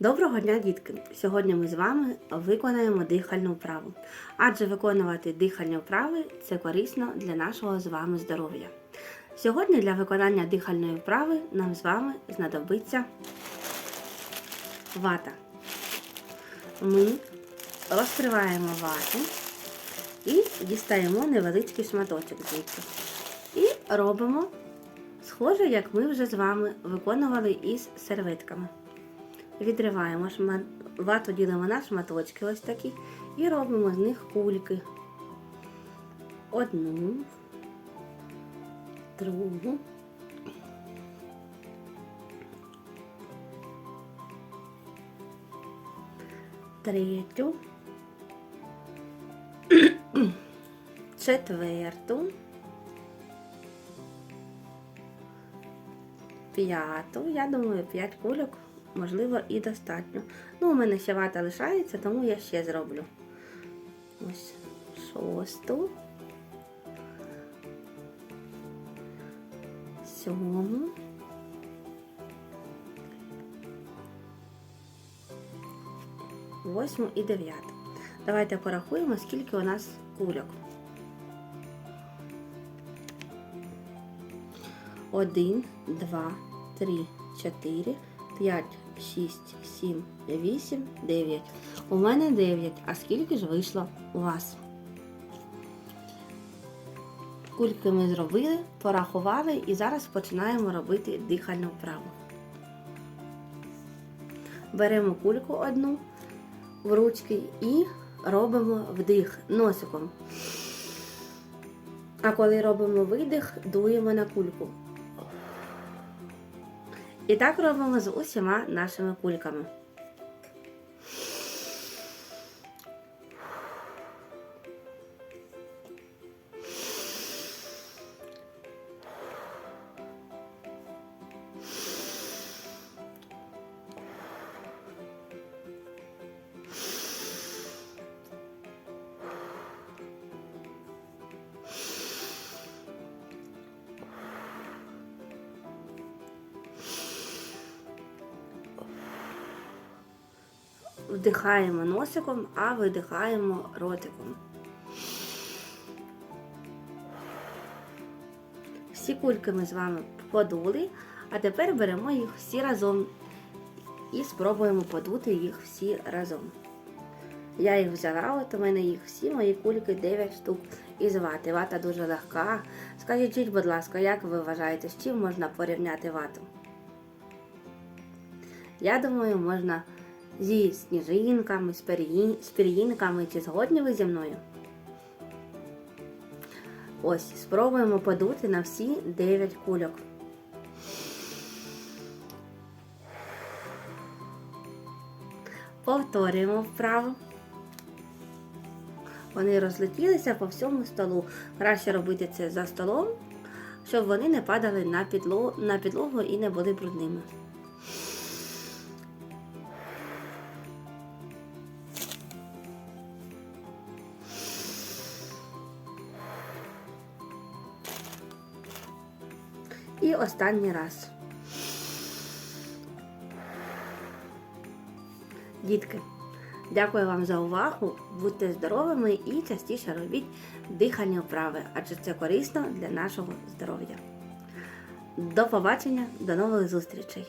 Доброго дня, дітки! Сьогодні ми з вами виконаємо дихальну вправу. Адже виконувати дихальні вправи це корисно для нашого з вами здоров'я. Сьогодні для виконання дихальної вправи нам з вами знадобиться вата. Ми розкриваємо вату і дістаємо невеличкий шматочок звідси. І робимо схоже, як ми вже з вами виконували із серветками. Відриваємо шма... вату ділимо на шматочки ось такі і робимо з них кульки. Одну, другу. Третю, четверту, п'яту. Я думаю, п'ять кульок можливо і достатньо. Ну, у мене ще вата лишається, тому я ще зроблю. Ось шосту. Сьому. Восьму і дев'яту. Давайте порахуємо, скільки у нас кульок. Один, два, три, чотири, 5, 6, 7, 8, 9. У мене 9. А скільки ж вийшло у вас? Кульки ми зробили, порахували і зараз починаємо робити дихальну вправу. Беремо кульку одну в ручки і робимо вдих носиком. А коли робимо видих, дуємо на кульку. І так робимо з усіма нашими кульками. Вдихаємо носиком, а видихаємо ротиком. Всі кульки ми з вами подули, а тепер беремо їх всі разом і спробуємо подути їх всі разом. Я їх взяла, от у мене їх всі мої кульки 9 штук із вати. Вата дуже легка. Скажіть, будь ласка, як ви вважаєте, з чим можна порівняти вату? Я думаю, можна зі сніжинками, з пір'їнками. Чи згодні ви зі мною? Ось, спробуємо подути на всі 9 кульок. Повторюємо вправо. Вони розлетілися по всьому столу. Краще робити це за столом, щоб вони не падали на підлогу, на підлогу і не були брудними. І останній раз. Дітки, дякую вам за увагу. Будьте здоровими і частіше робіть дихальні вправи, адже це корисно для нашого здоров'я. До побачення, до нових зустрічей!